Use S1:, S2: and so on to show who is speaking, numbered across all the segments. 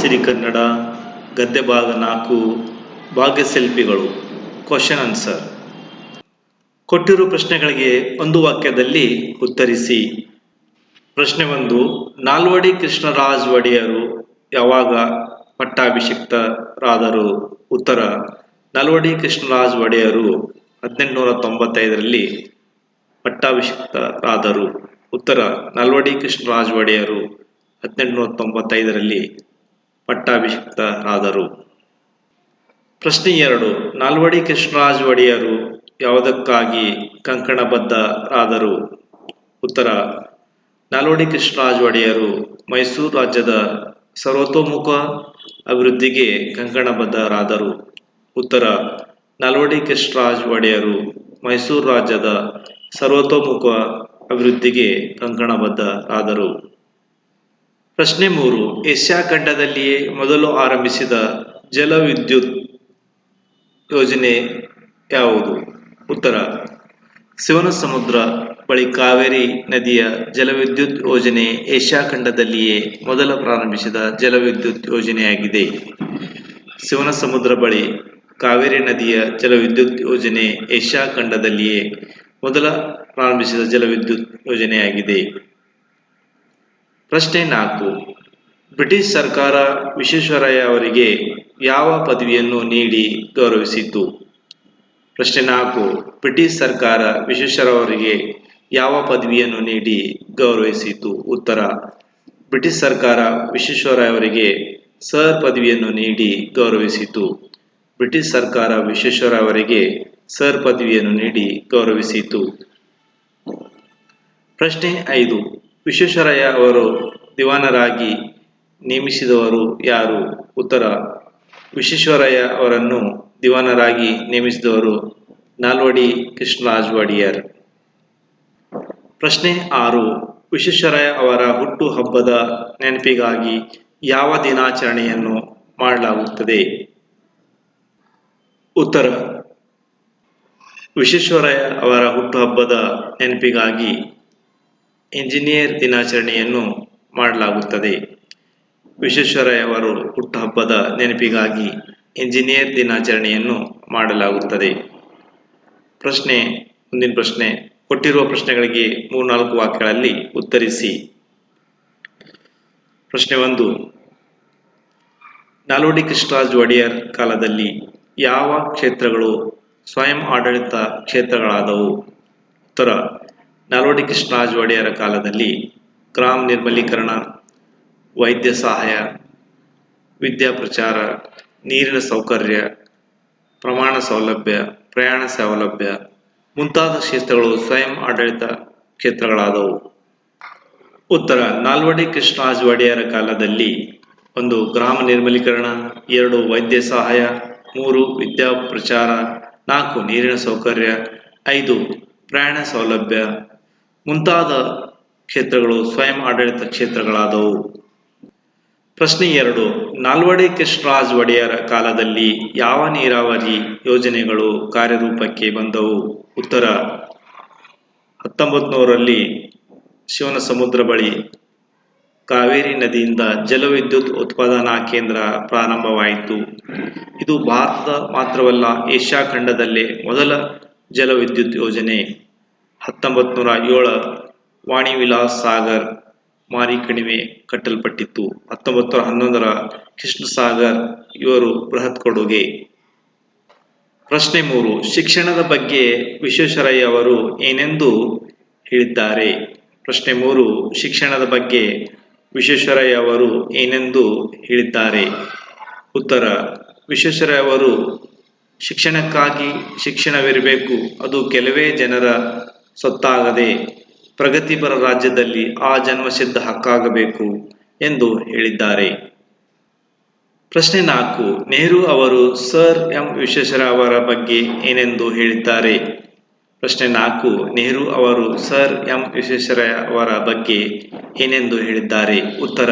S1: ಸಿರಿಕನ್ನಡ ಗದ್ದೆ ಭಾಗ ನಾಲ್ಕು ಭಾಗ್ಯ ಶಿಲ್ಪಿಗಳು ಕ್ವಶನ್ ಆನ್ಸರ್ ಕೊಟ್ಟಿರುವ ಪ್ರಶ್ನೆಗಳಿಗೆ ಒಂದು ವಾಕ್ಯದಲ್ಲಿ ಉತ್ತರಿಸಿ. ಪ್ರಶ್ನೆ ಒಂದು, ನಾಲ್ವಡಿ ಕೃಷ್ಣರಾಜ್ ಒಡೆಯರು ಯಾವಾಗ ಪಟ್ಟಾಭಿಷಿಕ್ತರಾದರು? ಉತ್ತರ, ನಲ್ವಡಿ ಕೃಷ್ಣರಾಜ್ ಒಡೆಯರು ಹದಿನೆಂಟುನೂರ ತೊಂಬತ್ತೈದರಲ್ಲಿ ಪಟ್ಟಾಭಿಷಿಕ್ತರಾದರು. ಉತ್ತರ, ನಲ್ವಡಿ ಕೃಷ್ಣರಾಜ್ ಒಡೆಯರು ಹದಿನೆಂಟುನೂರ ತೊಂಬತ್ತೈದರಲ್ಲಿ ಪಟ್ಟಾಭಿಷಿಕ್ತರಾದರು. ಪ್ರಶ್ನೆ ಎರಡು, ನಾಲ್ವಡಿ ಕೃಷ್ಣರಾಜ್ ಒಡೆಯರು ಯಾವುದಕ್ಕಾಗಿ ಕಂಕಣಬದ್ಧರಾದರು? ಉತ್ತರ, ನಾಲ್ವಡಿ ಕೃಷ್ಣರಾಜ್ ಒಡೆಯರು ಮೈಸೂರು ರಾಜ್ಯದ ಸರ್ವತೋಮುಖ ಅಭಿವೃದ್ಧಿಗೆ ಕಂಕಣಬದ್ಧರಾದರು. ಉತ್ತರ, ನಾಲ್ವಡಿ ಕೃಷ್ಣರಾಜ್ ಒಡೆಯರು ಮೈಸೂರು ರಾಜ್ಯದ ಸರ್ವತೋಮುಖ ಅಭಿವೃದ್ಧಿಗೆ ಕಂಕಣಬದ್ಧರಾದರು. ಪ್ರಶ್ನೆ ಮೂರು, ಏಷ್ಯಾ ಖಂಡದಲ್ಲಿಯೇ ಮೊದಲು ಆರಂಭಿಸಿದ ಜಲವಿದ್ಯುತ್ ಯೋಜನೆ ಯಾವುದು? ಉತ್ತರ ಶಿವನ ಸಮುದ್ರ ಬಳಿ ಕಾವೇರಿ ನದಿಯ ಜಲವಿದ್ಯುತ್ ಯೋಜನೆ ಏಷ್ಯಾ ಖಂಡದಲ್ಲಿಯೇ ಮೊದಲ ಪ್ರಾರಂಭಿಸಿದ ಜಲವಿದ್ಯುತ್ ಯೋಜನೆಯಾಗಿದೆ. ಶಿವನ ಸಮುದ್ರ ಬಳಿ ಕಾವೇರಿ ನದಿಯ ಜಲವಿದ್ಯುತ್ ಯೋಜನೆ ಏಷ್ಯಾ ಖಂಡದಲ್ಲಿಯೇ ಮೊದಲ ಪ್ರಾರಂಭಿಸಿದ ಜಲವಿದ್ಯುತ್ ಯೋಜನೆಯಾಗಿದೆ. ಪ್ರಶ್ನೆ ನಾಲ್ಕು. ಬ್ರಿಟಿಷ್ ಸರ್ಕಾರ ವಿಶ್ವೇಶ್ವರಯ್ಯ ಅವರಿಗೆ ಯಾವ ಪದವಿಯನ್ನು ನೀಡಿ ಗೌರವಿಸಿತು ಪ್ರಶ್ನೆ ನಾಲ್ಕು. ಬ್ರಿಟಿಷ್ ಸರ್ಕಾರ ವಿಶ್ವೇಶ್ವರಯ್ಯವರಿಗೆ ಯಾವ ಪದವಿಯನ್ನು ನೀಡಿ ಗೌರವಿಸಿತು ಉತ್ತರ. ಬ್ರಿಟಿಷ್ ಸರ್ಕಾರ ವಿಶ್ವೇಶ್ವರಯ್ಯ ಅವರಿಗೆ ಸರ್ ಪದವಿಯನ್ನು ನೀಡಿ ಗೌರವಿಸಿತು ಬ್ರಿಟಿಷ್ ಸರ್ಕಾರ ವಿಶ್ವೇಶ್ವರ ಅವರಿಗೆ ಸರ್ ಪದವಿಯನ್ನು ನೀಡಿ ಗೌರವಿಸಿತು ಪ್ರಶ್ನೆ ಐದು. ವಿಶ್ವೇಶ್ವರಯ್ಯ ಅವರು ದಿವಾನರಾಗಿ ನೇಮಿಸಿದವರು ಯಾರು? ಉತ್ತರ, ವಿಶ್ವೇಶ್ವರಯ್ಯ ಅವರನ್ನು ದಿವಾನರಾಗಿ ನೇಮಿಸಿದವರು ನಾಲ್ವಡಿ ಕೃಷ್ಣರಾಜ್ ಒಡೆಯರ್ ಪ್ರಶ್ನೆ ಆರು, ವಿಶ್ವೇಶ್ವರಯ್ಯ ಅವರ ಹುಟ್ಟು ಹಬ್ಬದ ನೆನಪಿಗಾಗಿ ಯಾವ ದಿನಾಚರಣೆಯನ್ನು ಮಾಡಲಾಗುತ್ತದೆ? ಉತ್ತರ, ವಿಶ್ವೇಶ್ವರಯ್ಯ ಅವರ ಹುಟ್ಟುಹಬ್ಬದ ನೆನಪಿಗಾಗಿ ಇಂಜಿನಿಯರ್ ದಿನಾಚರಣೆಯನ್ನು ಮಾಡಲಾಗುತ್ತದೆ. ವಿಶ್ವೇಶ್ವರಯ್ಯವರು ಹುಟ್ಟುಹಬ್ಬದ ನೆನಪಿಗಾಗಿ ಇಂಜಿನಿಯರ್ ದಿನಾಚರಣೆಯನ್ನು ಮಾಡಲಾಗುತ್ತದೆ. ಪ್ರಶ್ನೆ, ಮುಂದಿನ ಪ್ರಶ್ನೆ, ಕೊಟ್ಟಿರುವ ಪ್ರಶ್ನೆಗಳಿಗೆ ಮೂರ್ನಾಲ್ಕು ವಾಕ್ಯಗಳಲ್ಲಿ ಉತ್ತರಿಸಿ. ಪ್ರಶ್ನೆ ಒಂದು, ನಾಲ್ವಡಿ ಕೃಷ್ಣರಾಜ್ ಒಡೆಯರ್ ಕಾಲದಲ್ಲಿ ಯಾವ ಕ್ಷೇತ್ರಗಳು ಸ್ವಯಂ ಆಡಳಿತ ಕ್ಷೇತ್ರಗಳಾದವು? ಉತ್ತರ ನಾಲ್ವಡಿ ಕೃಷ್ಣರಾಜ್ ಒಡೆಯರ ಕಾಲದಲ್ಲಿ ಗ್ರಾಮ ನಿರ್ಮಲೀಕರಣ, ವೈದ್ಯ ಸಹಾಯ, ವಿದ್ಯಾ ಪ್ರಚಾರ, ನೀರಿನ ಸೌಕರ್ಯ, ಪ್ರಮಾಣ ಸೌಲಭ್ಯ, ಪ್ರಯಾಣ ಸೌಲಭ್ಯ ಮುಂತಾದ ಕ್ಷೇತ್ರಗಳು ಸ್ವಯಂ ಆಡಳಿತ ಕ್ಷೇತ್ರಗಳಾದವು. ಉತ್ತರ, ನಾಲ್ವಡಿ ಕೃಷ್ಣರಾಜ್ ಒಡೆಯರ ಕಾಲದಲ್ಲಿ ಒಂದು ಗ್ರಾಮ ನಿರ್ಮಲೀಕರಣ, ಎರಡು ವೈದ್ಯ ಸಹಾಯ, ಮೂರು ವಿದ್ಯಾ ಪ್ರಚಾರ, ನಾಲ್ಕು ನೀರಿನ ಸೌಕರ್ಯ, ಐದು ಪ್ರಯಾಣ ಸೌಲಭ್ಯ ಮುಂತಾದ ಕ್ಷೇತ್ರಗಳು ಸ್ವಯಂ ಆಡಳಿತ ಕ್ಷೇತ್ರಗಳಾದವು. ಪ್ರಶ್ನೆ ಎರಡು, ನಾಲ್ವಡಿ ಕೃಷ್ಣರಾಜ್ ಒಡೆಯರ ಕಾಲದಲ್ಲಿ ಯಾವ ನೀರಾವರಿ ಯೋಜನೆಗಳು ಕಾರ್ಯರೂಪಕ್ಕೆ ಬಂದವು? ಉತ್ತರ ಹತ್ತೊಂಬತ್ತು ನೂರಲ್ಲಿ ಶಿವನ ಸಮುದ್ರ ಬಳಿ ಕಾವೇರಿ ನದಿಯಿಂದ ಜಲವಿದ್ಯುತ್ ಉತ್ಪಾದನಾ ಕೇಂದ್ರ ಪ್ರಾರಂಭವಾಯಿತು. ಇದು ಭಾರತದ ಮಾತ್ರವಲ್ಲ, ಏಷ್ಯಾ ಖಂಡದಲ್ಲೇ ಮೊದಲ ಜಲವಿದ್ಯುತ್ ಯೋಜನೆ. ಹತ್ತೊಂಬತ್ತು ನೂರ ಏಳ ವಾಣಿ ವಿಲಾಸ್ ಸಾಗರ್ ಮಾರಿ ಕಣಿವೆ ಕಟ್ಟಲ್ಪಟ್ಟಿತ್ತು. ಹತ್ತೊಂಬತ್ತು ನೂರ ಹನ್ನೊಂದರ ಕೃಷ್ಣ ಸಾಗರ್ ಇವರು ಬೃಹತ್ ಕೊಡುಗೆ. ಪ್ರಶ್ನೆ ಮೂರು, ಶಿಕ್ಷಣದ ಬಗ್ಗೆ ವಿಶ್ವೇಶ್ವರಯ್ಯ ಅವರು ಏನೆಂದು ಹೇಳಿದ್ದಾರೆ? ಪ್ರಶ್ನೆ ಮೂರು, ಶಿಕ್ಷಣದ ಬಗ್ಗೆ ವಿಶ್ವೇಶ್ವರಯ್ಯ ಅವರು ಏನೆಂದು ಹೇಳಿದ್ದಾರೆ? ಉತ್ತರ, ವಿಶ್ವೇಶ್ವರಯ್ಯ ಅವರು, ಶಿಕ್ಷಣಕ್ಕಾಗಿ ಶಿಕ್ಷಣವಿರಬೇಕು, ಅದು ಕೆಲವೇ ಜನರ ಸೊತ್ತಾಗದೆ ಪ್ರಗತಿಪರ ರಾಜ್ಯದಲ್ಲಿ ಆ ಜನ್ಮಸಿದ್ಧ ಹಕ್ಕಾಗಬೇಕು ಎಂದು ಹೇಳಿದ್ದಾರೆ. ಪ್ರಶ್ನೆ ನಾಲ್ಕು, ನೆಹರು ಅವರು ಸರ್ ಎಂ ವಿಶ್ವೇಶ್ವರ ಅವರ ಬಗ್ಗೆ ಏನೆಂದು ಹೇಳಿದ್ದಾರೆ? ಪ್ರಶ್ನೆ ನಾಲ್ಕು, ನೆಹರು ಅವರು ಸರ್ ಎಂ ವಿಶ್ವೇಶ್ವರಯ್ಯ ಅವರ ಬಗ್ಗೆ ಏನೆಂದು ಹೇಳಿದ್ದಾರೆ? ಉತ್ತರ,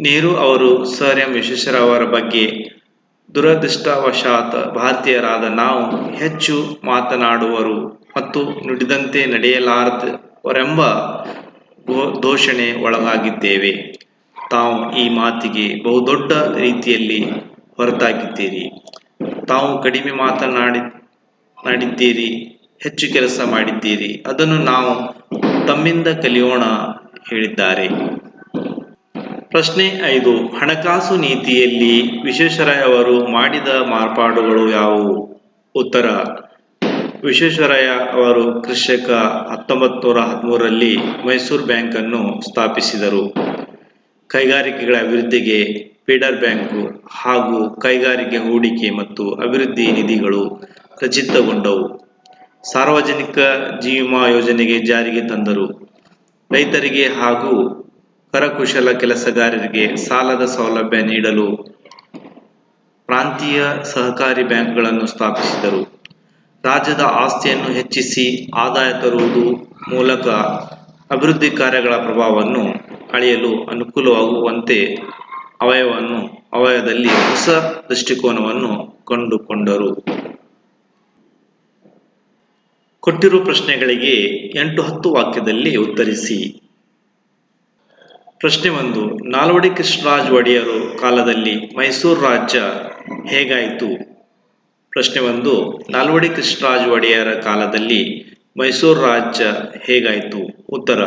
S1: ನೆಹರು ಅವರು ಸರ್ ಎಂ ವಿಶ್ವೇಶ್ವರ ಅವರ ಬಗ್ಗೆ ದುರದೃಷ್ಟವಶಾತ್ ಭಾರತೀಯರಾದ ನಾವು ಹೆಚ್ಚು ಮಾತನಾಡುವರು. ಮತ್ತು ನುಡಿದಂತೆ ನಡೆಯಲಾರದವರೆಂಬ ದೋಷಣೆ ಒಳಗಾಗಿದ್ದೇವೆ. ತಾವು ಈ ಮಾತಿಗೆ ಬಹುದೊಡ್ಡ ರೀತಿಯಲ್ಲಿ ಹೊರತಾಗಿದ್ದೀರಿ. ತಾವು ಕಡಿಮೆ ಮಾತನಾಡಿ ಮಾಡಿದ್ದೀರಿ ಹೆಚ್ಚು ಕೆಲಸ ಮಾಡಿದ್ದೀರಿ. ಅದನ್ನು ನಾವು ತಮ್ಮಿಂದ ಕಲಿಯೋಣ ಹೇಳಿದ್ದಾರೆ. ಪ್ರಶ್ನೆ ಐದು. ಹಣಕಾಸು ನೀತಿಯಲ್ಲಿ ವಿಶ್ವೇಶ್ವರಯ್ಯ ಅವರು ಮಾಡಿದ ಮಾರ್ಪಾಡುಗಳು ಯಾವುವು? ಉತ್ತರ. ವಿಶ್ವೇಶ್ವರಯ್ಯ ಅವರು ಕೃಷಿಕ ಹತ್ತೊಂಬತ್ತು ನೂರ ಹದಿಮೂರರಲ್ಲಿ ಮೈಸೂರು ಬ್ಯಾಂಕ್ ಅನ್ನು ಸ್ಥಾಪಿಸಿದರು. ಕೈಗಾರಿಕೆಗಳ ಅಭಿವೃದ್ಧಿಗೆ ಪೀಡರ್ ಬ್ಯಾಂಕು ಹಾಗೂ ಕೈಗಾರಿಕೆ ಹೂಡಿಕೆ ಮತ್ತು ಅಭಿವೃದ್ಧಿ ನಿಧಿಗಳು ರಚಿತಗೊಂಡವು. ಸಾರ್ವಜನಿಕ ಜೀವಿಮಾ ಯೋಜನೆಗೆ ಜಾರಿಗೆ ತಂದರು. ರೈತರಿಗೆ ಹಾಗೂ ಕರಕುಶಲ ಕೆಲಸಗಾರರಿಗೆ ಸಾಲದ ಸೌಲಭ್ಯ ನೀಡಲು ಪ್ರಾಂತೀಯ ಸಹಕಾರಿ ಬ್ಯಾಂಕ್ಗಳನ್ನು ಸ್ಥಾಪಿಸಿದರು. ರಾಜ್ಯದ ಆಸ್ತಿಯನ್ನು ಹೆಚ್ಚಿಸಿ ಆದಾಯ ತರುವುದು ಮೂಲಕ ಅಭಿವೃದ್ಧಿ ಕಾರ್ಯಗಳ ಪ್ರಭಾವವನ್ನು ಅಳೆಯಲು ಅನುಕೂಲವಾಗುವಂತೆ ಅವಯವನ್ನು ಅವಯದಲ್ಲಿ ಹೊಸ ದೃಷ್ಟಿಕೋನವನ್ನು ಕಂಡುಕೊಂಡರು. ಕೊಟ್ಟಿರುವ ಪ್ರಶ್ನೆಗಳಿಗೆ ಎಂಟು ಹತ್ತು ವಾಕ್ಯದಲ್ಲಿ ಉತ್ತರಿಸಿ. ಪ್ರಶ್ನೆ ಒಂದು, ನಾಲ್ವಡಿ ಕೃಷ್ಣರಾಜ್ ಒಡೆಯರು ಕಾಲದಲ್ಲಿ ಮೈಸೂರು ರಾಜ್ಯ ಹೇಗಾಯಿತು? ಪ್ರಶ್ನೆ ಒಂದು, ನಾಲ್ವಡಿ ಕೃಷ್ಣರಾಜ ಒಡೆಯರ ಕಾಲದಲ್ಲಿ ಮೈಸೂರು ರಾಜ್ಯ ಹೇಗಾಯಿತು? ಉತ್ತರ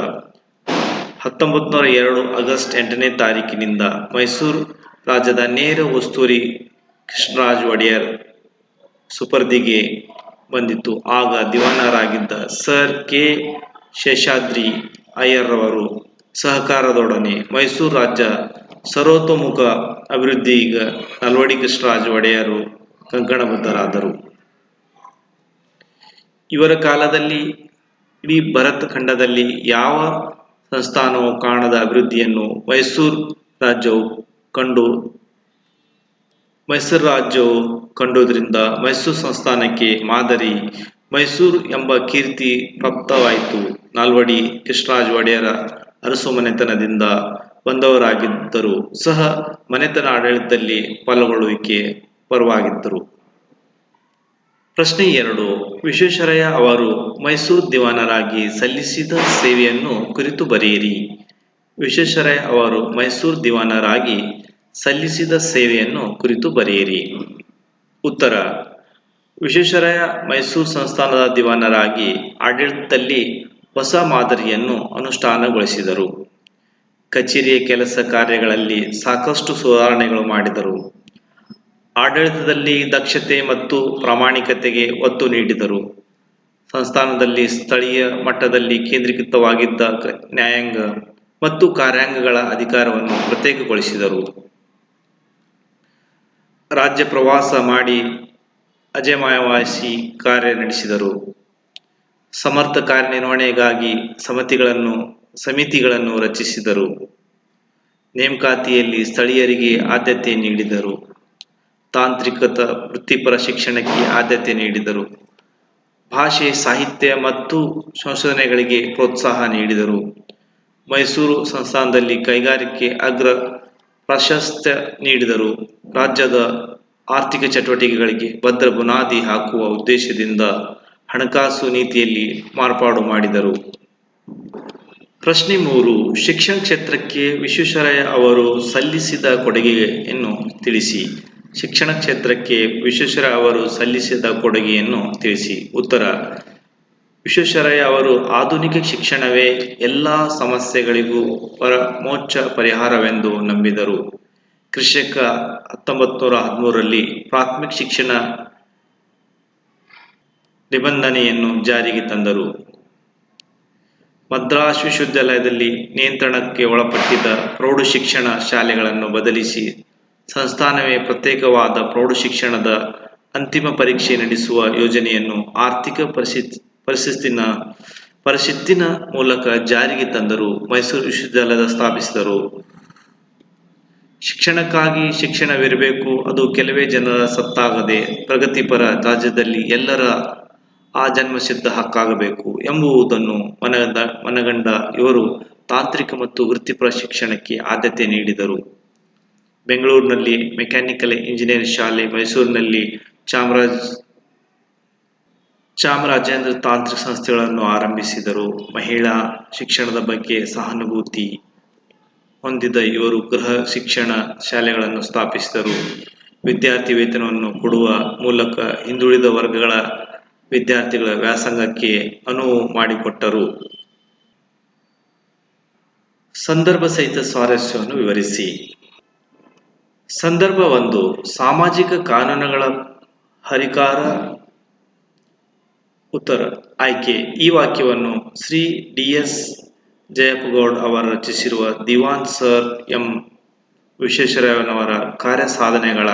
S1: ಹತ್ತೊಂಬತ್ತು ನೂರ ಎರಡು ಆಗಸ್ಟ್ ಎಂಟನೇ ತಾರೀಕಿನಿಂದ ಮೈಸೂರು ರಾಜ್ಯದ ನೇರ ಉಸ್ತೂರಿ ಕೃಷ್ಣರಾಜ ಒಡೆಯರ್ ಸುಪರ್ದಿಗೆ ಬಂದಿತ್ತು. ಆಗ ದಿವಾನರಾಗಿದ್ದ ಸರ್ ಕೆ. ಶೇಷಾದ್ರಿ ಅಯ್ಯರ್ರವರು ಸಹಕಾರದೊಡನೆ ಮೈಸೂರು ರಾಜ್ಯ ಸರ್ವತೋಮುಖ ಅಭಿವೃದ್ಧಿಗ ನಲ್ವಡಿ ಕೃಷ್ಣರಾಜ ಒಡೆಯರು ಕಂಕಣಬದ್ಧರಾದರು. ಇವರ ಕಾಲದಲ್ಲಿ ಇಡೀ ಭರತ್ ಖಂಡದಲ್ಲಿ ಯಾವ ಸಂಸ್ಥಾನವು ಕಾಣದ ಅಭಿವೃದ್ಧಿಯನ್ನು ಮೈಸೂರು ರಾಜ್ಯವು ಕಂಡು, ಮೈಸೂರು ರಾಜ್ಯವು ಕಂಡುದರಿಂದ ಮೈಸೂರು ಸಂಸ್ಥಾನಕ್ಕೆ ಮಾದರಿ ಮೈಸೂರು ಎಂಬ ಕೀರ್ತಿ ಪ್ರಾಪ್ತವಾಯಿತು. ನಾಲ್ವಡಿ ಕೃಷ್ಣರಾಜ ಒಡೆಯರ ಅರಸು ಮನೆತನದಿಂದ ಬಂದವರಾಗಿದ್ದರು ಸಹ ಮನೆತನ ಆಡಳಿತದಲ್ಲಿ ಪಾಲ್ಗೊಳ್ಳುವಿಕೆ ಪರವಾಗಿದ್ದರು. ಪ್ರಶ್ನೆ ಎರಡು, ವಿಶ್ವೇಶ್ವರಯ್ಯ ಅವರು ಮೈಸೂರು ದಿವಾನರಾಗಿ ಸಲ್ಲಿಸಿದ ಸೇವೆಯನ್ನು ಕುರಿತು ಬರೆಯಿರಿ. ವಿಶ್ವೇಶ್ವರಯ್ಯ ಅವರು ಮೈಸೂರು ದಿವಾನರಾಗಿ ಸಲ್ಲಿಸಿದ ಸೇವೆಯನ್ನು ಕುರಿತು ಬರೆಯಿರಿ. ಉತ್ತರ, ವಿಶ್ವೇಶ್ವರಯ್ಯ ಮೈಸೂರು ಸಂಸ್ಥಾನದ ದಿವಾನರಾಗಿ ಆಡಳಿತದಲ್ಲಿ ಹೊಸ ಮಾದರಿಯನ್ನು ಅನುಷ್ಠಾನಗೊಳಿಸಿದರು. ಕಚೇರಿಯ ಕೆಲಸ ಕಾರ್ಯಗಳಲ್ಲಿ ಸಾಕಷ್ಟು ಸುಧಾರಣೆಗಳು ಮಾಡಿದರು. ಆಡಳಿತದಲ್ಲಿ ದಕ್ಷತೆ ಮತ್ತು ಪ್ರಾಮಾಣಿಕತೆಗೆ ಒತ್ತು ನೀಡಿದರು. ಸಂಸ್ಥಾನದಲ್ಲಿ ಸ್ಥಳೀಯ ಮಟ್ಟದಲ್ಲಿ ಕೇಂದ್ರೀಕೃತವಾಗಿದ್ದ ನ್ಯಾಯಾಂಗ ಮತ್ತು ಕಾರ್ಯಾಂಗಗಳ ಅಧಿಕಾರವನ್ನು ಪ್ರತ್ಯೇಕಗೊಳಿಸಿದರು. ರಾಜ್ಯ ಪ್ರವಾಸ ಮಾಡಿ ಅಜೇಯಮಾನವಹಿಸಿ ಕಾರ್ಯ ನಡೆಸಿದರು. ಸಮರ್ಥ ಕಾರ್ಯನಿರ್ವಹಣೆಗಾಗಿ ಸಮಿತಿಗಳನ್ನು ಸಮಿತಿಗಳನ್ನು ರಚಿಸಿದರು. ನೇಮಕಾತಿಯಲ್ಲಿ ಸ್ಥಳೀಯರಿಗೆ ಆದ್ಯತೆ ನೀಡಿದರು. ತಾಂತ್ರಿಕತ ವೃತ್ತಿಪರ ಶಿಕ್ಷಣಕ್ಕೆ ಆದ್ಯತೆ ನೀಡಿದರು. ಭಾಷೆ, ಸಾಹಿತ್ಯ ಮತ್ತು ಸಂಶೋಧನೆಗಳಿಗೆ ಪ್ರೋತ್ಸಾಹ ನೀಡಿದರು. ಮೈಸೂರು ಸಂಸ್ಥಾನದಲ್ಲಿ ಕೈಗಾರಿಕೆ ಅಗ್ರ ಪ್ರಾಶಸ್ತ್ಯ ನೀಡಿದರು. ರಾಜ್ಯದ ಆರ್ಥಿಕ ಚಟುವಟಿಕೆಗಳಿಗೆ ಭದ್ರ ಬುನಾದಿ ಹಾಕುವ ಉದ್ದೇಶದಿಂದ ಹಣಕಾಸು ನೀತಿಯಲ್ಲಿ ಮಾರ್ಪಾಡು ಮಾಡಿದರು. ಪ್ರಶ್ನೆ ಮೂರು, ಶಿಕ್ಷಣ ಕ್ಷೇತ್ರಕ್ಕೆ ವಿಶ್ವೇಶ್ವರಯ್ಯ ಅವರು ಸಲ್ಲಿಸಿದ ಕೊಡುಗೆಯನ್ನು ತಿಳಿಸಿ. ಶಿಕ್ಷಣ ಕ್ಷೇತ್ರಕ್ಕೆ ವಿಶ್ವೇಶ್ವರ ಅವರು ಸಲ್ಲಿಸಿದ ಕೊಡುಗೆಯನ್ನು ತಿಳಿಸಿ. ಉತ್ತರ, ವಿಶ್ವೇಶ್ವರಯ್ಯ ಅವರು ಆಧುನಿಕ ಶಿಕ್ಷಣವೇ ಎಲ್ಲ ಸಮಸ್ಯೆಗಳಿಗೂ ಪರಮೋಚ್ಚ ಪರಿಹಾರವೆಂದು ನಂಬಿದರು. ಕೃಷಿಕ ಹತ್ತೊಂಬತ್ತು ನೂರ ಹದಿಮೂರರಲ್ಲಿ ಪ್ರಾಥಮಿಕ ಶಿಕ್ಷಣ ನಿಬಂಧನೆಯನ್ನು ಜಾರಿಗೆ ತಂದರು. ಮದ್ರಾಸ್ ವಿಶ್ವವಿದ್ಯಾಲಯದಲ್ಲಿ ನಿಯಂತ್ರಣಕ್ಕೆ ಒಳಪಟ್ಟಿದ್ದ ಪ್ರೌಢಶಿಕ್ಷಣ ಶಾಲೆಗಳನ್ನು ಬದಲಿಸಿ ಸಂಸ್ಥಾನವೇ ಪ್ರತ್ಯೇಕವಾದ ಪ್ರೌಢಶಿಕ್ಷಣದ ಅಂತಿಮ ಪರೀಕ್ಷೆ ನಡೆಸುವ ಯೋಜನೆಯನ್ನು ಆರ್ಥಿಕ ಪರಿಸ್ಥಿತಿ, ಪರಿಸ್ಥಿತಿನ ಪರಿಷತ್ತಿನ ಮೂಲಕ ಜಾರಿಗೆ ತಂದರು. ಮೈಸೂರು ವಿಶ್ವವಿದ್ಯಾಲಯದ ಸ್ಥಾಪಿಸಿದರು. ಶಿಕ್ಷಣಕ್ಕಾಗಿ ಶಿಕ್ಷಣವಿರಬೇಕು, ಅದು ಕೆಲವೇ ಜನರ ಸತ್ತಾಗದೆ ಪ್ರಗತಿಪರ ರಾಜ್ಯದಲ್ಲಿ ಎಲ್ಲರ ಆ ಜನ್ಮಸಿದ್ಧ ಹಕ್ಕಾಗಬೇಕು ಎಂಬುದನ್ನು ಮನಗಂಡ ಮನಗಂಡ ಇವರು ತಾಂತ್ರಿಕ ಮತ್ತು ವೃತ್ತಿಪರ ಶಿಕ್ಷಣಕ್ಕೆ ಆದ್ಯತೆ ನೀಡಿದರು. ಬೆಂಗಳೂರಿನಲ್ಲಿ ಮೆಕ್ಯಾನಿಕಲ್ ಇಂಜಿನಿಯರಿಂಗ್ ಶಾಲೆ, ಮೈಸೂರಿನಲ್ಲಿ ಚಾಮರಾಜ್, ಚಾಮರಾಜೇಂದ್ರ ತಾಂತ್ರಿಕ ಸಂಸ್ಥೆಗಳನ್ನು ಆರಂಭಿಸಿದರು. ಮಹಿಳಾ ಶಿಕ್ಷಣದ ಬಗ್ಗೆ ಸಹಾನುಭೂತಿ ಹೊಂದಿದ ಇವರು ಗೃಹ ಶಿಕ್ಷಣ ಶಾಲೆಗಳನ್ನು ಸ್ಥಾಪಿಸಿದರು. ವಿದ್ಯಾರ್ಥಿ ವೇತನವನ್ನು ಕೊಡುವ ಮೂಲಕ ಹಿಂದುಳಿದ ವರ್ಗಗಳ ವಿದ್ಯಾರ್ಥಿಗಳ ವ್ಯಾಸಂಗಕ್ಕೆ ಅನುವು ಮಾಡಿಕೊಟ್ಟರು. ಸಂದರ್ಭ ಸಹಿತ ಸ್ವಾರಸ್ಯವನ್ನು ವಿವರಿಸಿ. ಸಂದರ್ಭ ಒಂದು ಸಾಮಾಜಿಕ ಕಾನೂನುಗಳ ಹರಿಕಾರ ಉತ್ತರ ಆಯ್ಕೆ. ಈ ವಾಕ್ಯವನ್ನು ಶ್ರೀ ಡಿ ಎಸ್ ಜಯಪಗೌಡ್ ಅವರು ರಚಿಸಿರುವ ದಿವಾನ್ ಸರ್ ಎಂ ವಿಶ್ವೇಶ್ವರಯ್ಯನವರ ಕಾರ್ಯ ಸಾಧನೆಗಳ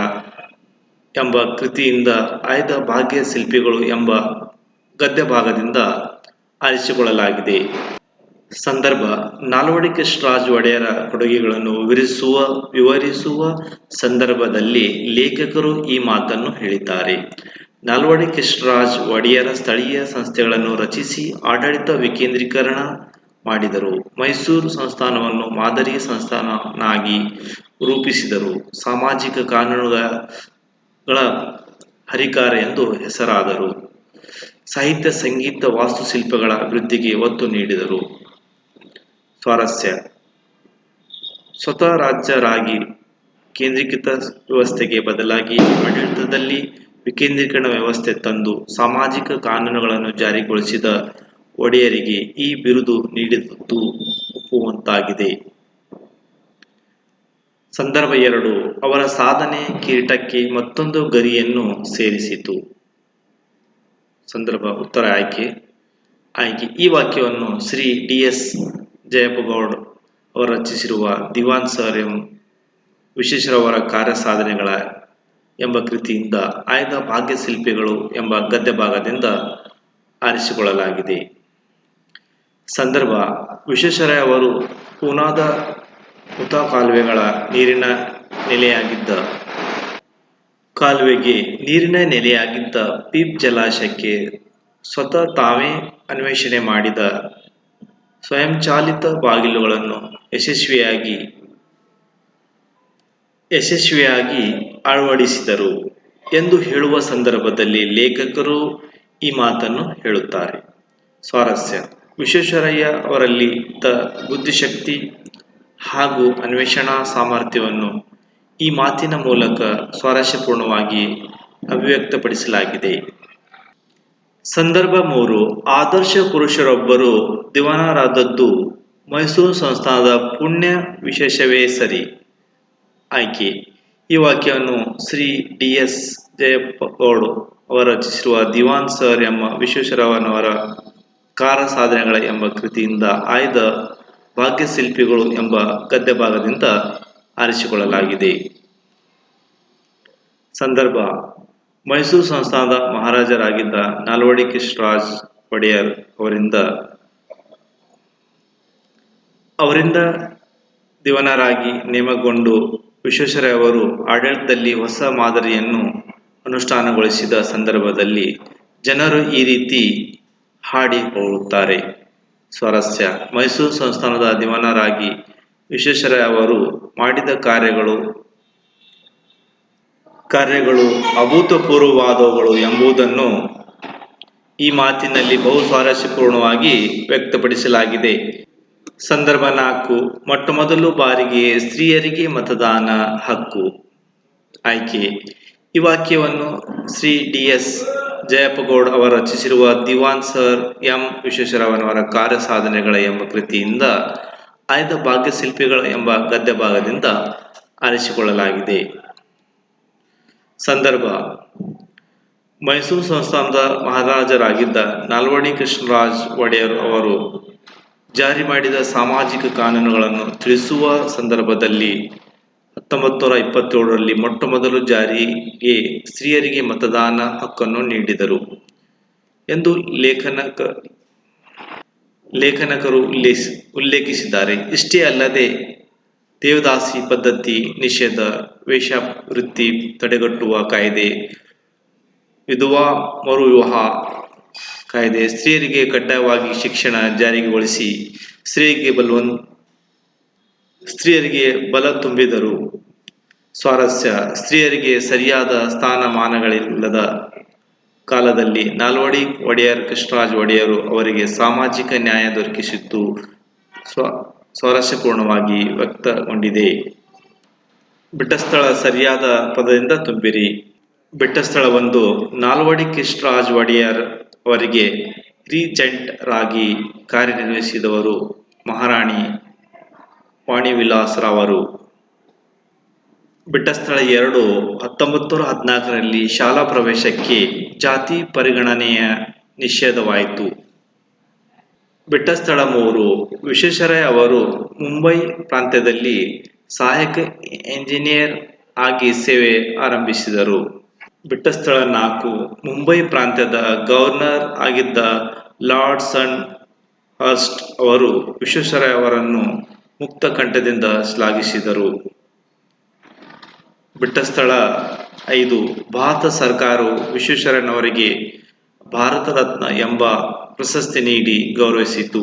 S1: ಎಂಬ ಕೃತಿಯಿಂದ ಆಯ್ದ ಭಾಗ್ಯ ಶಿಲ್ಪಿಗಳು ಎಂಬ ಗದ್ಯ ಭಾಗದಿಂದ ಆರಿಸಿಕೊಳ್ಳಲಾಗಿದೆ. ಸಂದರ್ಭ ನಾಲ್ವಡಿ ಶ್ರಾಜ್ ಒಡೆಯರ ಕೊಡುಗೆಗಳನ್ನು ವಿವರಿಸುವ ವಿವರಿಸುವ ಸಂದರ್ಭದಲ್ಲಿ ಲೇಖಕರು ಈ ಮಾತನ್ನು ಹೇಳಿದ್ದಾರೆ. ನಾಲ್ವಡಿ ಕೃಷ್ಣರಾಜ್ ಒಡೆಯರ ಸ್ಥಳೀಯ ಸಂಸ್ಥೆಗಳನ್ನು ರಚಿಸಿ ಆಡಳಿತ ವಿಕೇಂದ್ರೀಕರಣ ಮಾಡಿದರು. ಮೈಸೂರು ಸಂಸ್ಥಾನವನ್ನು ಮಾದರಿ ಸಂಸ್ಥಾನನಾಗಿ ರೂಪಿಸಿದರು. ಸಾಮಾಜಿಕ ಕಾನೂನುಗಳ ಹರಿಕಾರ ಎಂದು ಹೆಸರಾದರು. ಸಾಹಿತ್ಯ, ಸಂಗೀತ, ವಾಸ್ತುಶಿಲ್ಪಗಳ ಅಭಿವೃದ್ಧಿಗೆ ಒತ್ತು ನೀಡಿದರು. ಸ್ವಾರಸ್ಯ. ಸ್ವತಃ ರಾಜ್ಯರಾಗಿ ಕೇಂದ್ರೀಕೃತ ವ್ಯವಸ್ಥೆಗೆ ಬದಲಾಗಿ ಆಡಳಿತದಲ್ಲಿ ವಿಕೇಂದ್ರೀಕರಣ ವ್ಯವಸ್ಥೆ ತಂದು ಸಾಮಾಜಿಕ ಕಾನೂನುಗಳನ್ನು ಜಾರಿಗೊಳಿಸಿದ ಒಡೆಯರಿಗೆ ಈ ಬಿರುದು ನೀಡಿದ್ದು ಒಪ್ಪುವಂತಾಗಿದೆ. ಸಂದರ್ಭ ಎರಡು, ಅವರ ಸಾಧನೆ ಕಿರೀಟಕ್ಕೆ ಮತ್ತೊಂದು ಗರಿಯನ್ನು ಸೇರಿಸಿತು. ಸಂದರ್ಭ ಉತ್ತರ ಆಯ್ಕೆ ಆಯ್ಕೆ ಈ ವಾಕ್ಯವನ್ನು ಶ್ರೀ ಡಿ ಎಸ್ ಜಯಪಗೌಡ್ ಅವರು ರಚಿಸಿರುವ ದಿವಾನ್ ಸರ್ ಎಂ ವಿಶ್ವೇಶ್ವರವರ ಕಾರ್ಯ ಸಾಧನೆಗಳ ಎಂಬ ಕೃತಿಯಿಂದ ಆಯ್ದ ಭಾಗ್ಯಶಿಲ್ಪಿಗಳು ಎಂಬ ಗದ್ಯ ಭಾಗದಿಂದ ಆರಿಸಿಕೊಳ್ಳಲಾಗಿದೆ. ಸಂದರ್ಭ, ವಿಶ್ವೇಶ್ವರಯ್ಯ ಅವರು ಪುನಾದ ಹುತ ಕಾಲುವೆಗಳ ನೀರಿನ ನೆಲೆಯಾಗಿದ್ದ ಕಾಲುವೆಗೆ ನೀರಿನ ನೆಲೆಯಾಗಿದ್ದ ಪೀಪ್ ಜಲಾಶಯಕ್ಕೆ ಸ್ವತಃ ತಾವೇ ಅನ್ವೇಷಣೆ ಮಾಡಿದ ಸ್ವಯಂಚಾಲಿತ ಬಾಗಿಲುಗಳನ್ನು ಯಶಸ್ವಿಯಾಗಿ ಯಶಸ್ವಿಯಾಗಿ ಅಳವಡಿಸಿದರು ಎಂದು ಹೇಳುವ ಸಂದರ್ಭದಲ್ಲಿ ಲೇಖಕರು ಈ ಮಾತನ್ನು ಹೇಳುತ್ತಾರೆ. ಸ್ವಾರಸ್ಯ. ವಿಶ್ವೇಶ್ವರಯ್ಯ ಅವರಲ್ಲಿ ತ ಬುದ್ಧಿಶಕ್ತಿ ಹಾಗೂ ಅನ್ವೇಷಣಾ ಸಾಮರ್ಥ್ಯವನ್ನು ಈ ಮಾತಿನ ಮೂಲಕ ಸ್ವಾರಸ್ಯಪೂರ್ಣವಾಗಿ ಅಭಿವ್ಯಕ್ತಪಡಿಸಲಾಗಿದೆ. ಸಂದರ್ಭ ಮೂರು, ಆದರ್ಶ ಪುರುಷರೊಬ್ಬರು ದಿವಾನರಾದದ್ದು. ಮೈಸೂರು ಸಂಸ್ಥಾನದ ಪುಣ್ಯ ವಿಶೇಷವೇ ಸರಿ. ಆಯ್ಕೆ. ಈ ವಾಕ್ಯವನ್ನು ಶ್ರೀ ಡಿ ಎಸ್ ಜಯಪ್ಪಗೌಡ್ ಅವರು ರಚಿಸಿರುವ ದಿವಾನ್ ಸರ್ ಎಂಬ ವಿಶ್ವೇಶ್ವರವನವರ ಕಾರ ಸಾಧನೆಗಳ ಎಂಬ ಕೃತಿಯಿಂದ ಆಯ್ದ ಭಾಗ್ಯಶಿಲ್ಪಿಗಳು ಎಂಬ ಗದ್ಯ ಭಾಗದಿಂದ ಆರಿಸಿಕೊಳ್ಳಲಾಗಿದೆ. ಸಂದರ್ಭ ಮೈಸೂರು ಸಂಸ್ಥಾನದ ಮಹಾರಾಜರಾಗಿದ್ದ ನಾಲ್ವಡಿ ಕೃಷ್ಣರಾಜ್ ಒಡೆಯರ್ ಅವರಿಂದ ಅವರಿಂದ ದಿವನರಾಗಿ ನೇಮಕಗೊಂಡು ವಿಶ್ವೇಶ್ವರಯ್ಯ ಅವರು ಆಡಳಿತದಲ್ಲಿ ಹೊಸ ಮಾದರಿಯನ್ನು ಅನುಷ್ಠಾನಗೊಳಿಸಿದ ಸಂದರ್ಭದಲ್ಲಿ ಜನರು ಈ ರೀತಿ ಹಾಡಿ ಹೋಗುತ್ತಾರೆ ಸ್ವಾರಸ್ಯ. ಮೈಸೂರು ಸಂಸ್ಥಾನದ ದಿವಾನರಾಗಿ ವಿಶ್ವೇಶ್ವರಯ್ಯ ಅವರು ಮಾಡಿದ ಕಾರ್ಯಗಳು ಕಾರ್ಯಗಳು ಅಭೂತಪೂರ್ವವಾದವುಗಳು ಎಂಬುದನ್ನು ಈ ಮಾತಿನಲ್ಲಿ ಬಹು ಸ್ವಾರಸ್ಯಪೂರ್ಣವಾಗಿ ವ್ಯಕ್ತಪಡಿಸಲಾಗಿದೆ. ಸಂದರ್ಭ ನಾಲ್ಕು ಮೊಟ್ಟ ಮೊದಲು ಬಾರಿಗೆ ಸ್ತ್ರೀಯರಿಗೆ ಮತದಾನ ಹಕ್ಕು. ಆಯ್ಕೆ. ಈ ವಾಕ್ಯವನ್ನು ಶ್ರೀ ಡಿ ಎಸ್ ಜಯಪ್ಪಗೌಡ್ ಅವರು ರಚಿಸಿರುವ ದಿವಾನ್ ಸರ್ ಎಂ ವಿಶ್ವೇಶ್ವರವನವರ ಕಾರ್ಯ ಸಾಧನೆಗಳ ಎಂಬ ಕೃತಿಯಿಂದ ಆಯ್ದ ಭಾಗ್ಯಶಿಲ್ಪಿಗಳ ಎಂಬ ಗದ್ಯ ಭಾಗದಿಂದ ಆರಿಸಿಕೊಳ್ಳಲಾಗಿದೆ. ಸಂದರ್ಭ. ಮೈಸೂರು ಸಂಸ್ಥಾನದ ಮಹಾರಾಜರಾಗಿದ್ದ ನಾಲ್ವಡಿ ಕೃಷ್ಣರಾಜ್ ಒಡೆಯರ್ ಅವರು ಜಾರಿ ಮಾಡಿದ ಸಾಮಾಜಿಕ ಕಾನೂನುಗಳನ್ನು ತಿಳಿಸುವ ಸಂದರ್ಭದಲ್ಲಿ ಹತ್ತೊಂಬತ್ತು ನೂರ ಇಪ್ಪತ್ತೇಳರಲ್ಲಿ ಮೊಟ್ಟ ಮೊದಲು ಜಾರಿಗೆ ಸ್ತ್ರೀಯರಿಗೆ ಮತದಾನ ಹಕ್ಕನ್ನು ನೀಡಿದರು ಎಂದು ಲೇಖನಕ ಲೇಖನಕರು ಉಲ್ಲೇಖಿಸಿದ್ದಾರೆ. ಇಷ್ಟೇ ಅಲ್ಲದೆ ದೇವದಾಸಿ ಪದ್ಧತಿ ನಿಷೇಧ, ವೇಷವೃತ್ತಿ ತಡೆಗಟ್ಟುವ ಕಾಯ್ದೆ, ವಿಧವಾ ಮರು ವಿವಾಹ ಕಾಯ್ದೆ, ಸ್ತ್ರೀಯರಿಗೆ ಕಡ್ಡಾಯವಾಗಿ ಶಿಕ್ಷಣ ಜಾರಿಗೊಳಿಸಿ, ಸ್ತ್ರೀಯರಿಗೆ ಬಲವನ್ ಸ್ತ್ರೀಯರಿಗೆ ಬಲ ತುಂಬಿದರು. ಸ್ವಾರಸ್ಯ, ಸ್ತ್ರೀಯರಿಗೆ ಸರಿಯಾದ ಸ್ಥಾನಮಾನಗಳಿಲ್ಲದ ಕಾಲದಲ್ಲಿ ನಾಲ್ವಡಿ ಒಡೆಯರ್ ಕೃಷ್ಣರಾಜ ಒಡೆಯರು ಅವರಿಗೆ ಸಾಮಾಜಿಕ ನ್ಯಾಯ ದೊರಕಿಸಿತ್ತು. ಸ್ವ ಸ್ವಾರಸ್ಯಪೂರ್ಣವಾಗಿ ವ್ಯಕ್ತಗೊಂಡಿದೆ. ಬಿಟ್ಟಸ್ಥಳ ಸರಿಯಾದ ಪದದಿಂದ ತುಂಬಿರಿ. ಬಿಟ್ಟಸ್ಥಳ ಒಂದು ನಾಲ್ವಡಿ ಕೃಷ್ಣರಾಜ್ ಒಡೆಯರ್ ಅವರಿಗೆ ರೀಜೆಂಟ್ ರಾಗಿ ಕಾರ್ಯನಿರ್ವಹಿಸಿದವರು ಮಹಾರಾಣಿ ವಾಣಿವಿಲಾಸರವರು. ಬಿಟ್ಟಸ್ಥಳ ಎರಡು ಹತ್ತೊಂಬತ್ತು ಹದಿನಾಲ್ಕರಲ್ಲಿ ಶಾಲಾ ಪ್ರವೇಶಕ್ಕೆ ಜಾತಿ ಪರಿಗಣನೆಯ ನಿಷೇಧವಾಯಿತು. ಬಿಟ್ಟಸ್ಥಳ ಮೂರು, ವಿಶ್ವೇಶ್ವರಯ್ಯ ಅವರು ಮುಂಬೈ ಪ್ರಾಂತ್ಯದಲ್ಲಿ ಸಹಾಯಕ ಎಂಜಿನಿಯರ್ ಆಗಿ ಸೇವೆ ಆರಂಭಿಸಿದರು. ಬಿಟ್ಟಸ್ಥಳ ನಾಲ್ಕು, ಮುಂಬೈ ಪ್ರಾಂತ್ಯದ ಗವರ್ನರ್ ಆಗಿದ್ದ ಲಾರ್ಡ್ ಸನ್ ಹರ್ಸ್ಟ್ ಅವರು ವಿಶ್ವೇಶ್ವರಯ್ಯ ಅವರನ್ನು ಮುಕ್ತ ಕಂಠದಿಂದ ಶ್ಲಾಘಿಸಿದರು. ಬಿಟ್ಟಸ್ಥಳ ಐದು, ಭಾರತ ಸರ್ಕಾರವು ವಿಶ್ವೇಶ್ವರಯ್ಯನವರಿಗೆ ಭಾರತ ರತ್ನ ಎಂಬ ಪ್ರಶಸ್ತಿ ನೀಡಿ ಗೌರವಿಸಿತು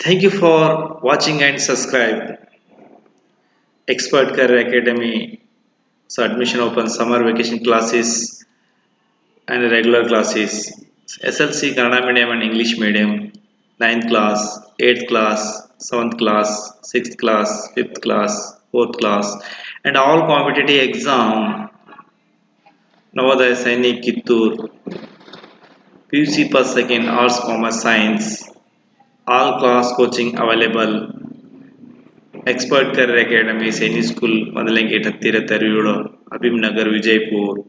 S1: thank you for watching and subscribe expert career academy so admission open summer vacation classes and regular classes slc kannada medium and english medium 9th class 8th class 7th class 6th class 5th class 4th class and all competitive exam Navodaya Sainik Kittur P U C first second arts commerce science all class coaching available expert career academy Sainik school ಮೊದಲನೇ gate ಹತ್ತಿರ ತೆರೆಯೋಳು ಅಭೀಮ್ ನಗರ್ ವಿಜಯಪುರ್